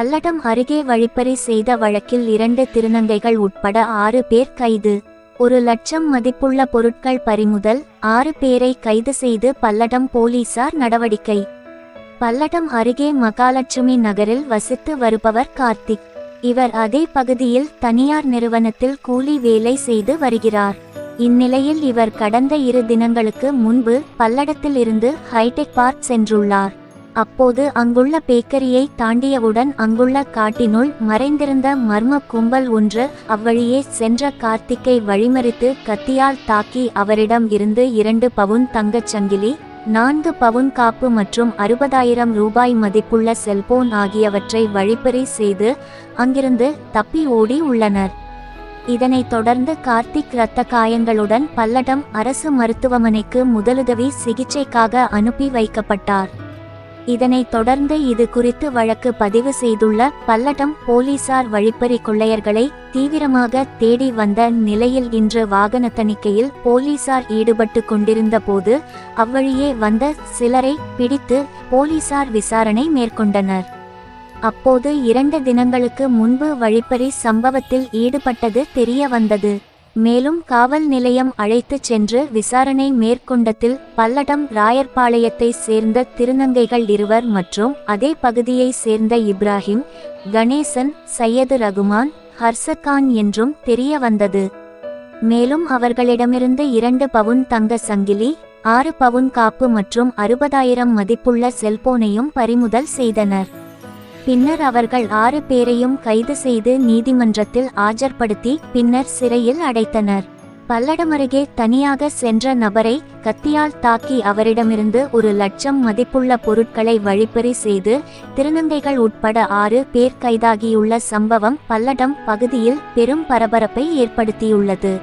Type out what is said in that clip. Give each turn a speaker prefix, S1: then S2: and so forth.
S1: பல்லடம் அருகே வழிப்பறி செய்த வழக்கில் இரண்டு திருநங்கைகள் உட்பட ஆறு பேர் கைது. ஒரு லட்சம் மதிப்புள்ள பொருட்கள் பறிமுதல் ஆறு பேரை கைது செய்து பல்லடம் போலீசார் நடவடிக்கை. பல்லடம் அருகே மகாலட்சுமி நகரில் வசித்து வருபவர் கார்த்திக். இவர் அதே பகுதியில் தனியார் நிறுவனத்தில் கூலி வேலை செய்து வருகிறார். இந்நிலையில் இவர் கடந்த இரு தினங்களுக்கு முன்பு பல்லடத்தில் இருந்து ஹைடெக் பார்க் சென்றுள்ளார். அப்போது அங்குள்ள பேக்கரியை தாண்டியவுடன் அங்குள்ள காட்டினுள் மறைந்திருந்த மர்ம கும்பல் ஒன்று அவ்வழியே சென்ற கார்த்திக்கை வழிமறித்து கத்தியால் தாக்கி அவரிடம் இருந்து இரண்டு பவுன் தங்கச் சங்கிலி நான்கு பவுன் காப்பு மற்றும் அறுபதாயிரம் ரூபாய் மதிப்புள்ள செல்போன் ஆகியவற்றை வழிப்பறி செய்து அங்கிருந்து தப்பி ஓடி உள்ளனர். இதனைத் தொடர்ந்து கார்த்திக் இரத்த காயங்களுடன் பல்லடம் அரசு மருத்துவமனைக்கு முதலுதவி சிகிச்சைக்காக அனுப்பி வைக்கப்பட்டார். இதனைத் தொடர்ந்து இது குறித்து வழக்கு பதிவு செய்துள்ள பல்லடம் போலீசார் வழிப்பறி கொள்ளையர்களை தீவிரமாக தேடி வந்த நிலையில் இன்று வாகன தணிக்கையில் போலீசார் ஈடுபட்டு கொண்டிருந்த போது அவ்வழியே வந்த சிலரை பிடித்து போலீசார் விசாரணை மேற்கொண்டனர். அப்போது இரண்டு தினங்களுக்கு முன்பு வழிப்பறி சம்பவத்தில் ஈடுபட்டது தெரிய வந்தது மேலும் காவல் நிலையம் அழைத்துச் சென்று விசாரணை மேற்கொண்டதில் பல்லடம் ராயர்பாளையத்தை சேர்ந்த திருநங்கைகள் இருவர் மற்றும் அதே பகுதியை சேர்ந்த இப்ராஹிம் கணேசன் சையது ரகுமான் ஹர்சகான் என்றும் தெரிய வந்தது மேலும் அவர்களிடமிருந்து இரண்டு பவுன் தங்க சங்கிலி ஆறு பவுன் காப்பு மற்றும் அறுபதாயிரம் மதிப்புள்ள செல்போனையும் பறிமுதல் செய்தனர். பின்னர் அவர்கள் ஆறு பேரையும் கைது செய்து நீதிமன்றத்தில் ஆஜர்படுத்தி பின்னர் சிறையில் அடைத்தனர். பல்லடம் அருகே தனியாக சென்ற நபரை கத்தியால் தாக்கி அவரிடமிருந்து ஒரு லட்சம் மதிப்புள்ள பொருட்களை வழிப்பறி செய்து திருநங்கைகள் உட்பட ஆறு பேர் கைதாகியுள்ள சம்பவம் பல்லடம் பகுதியில் பெரும் பரபரப்பை ஏற்படுத்தியுள்ளது.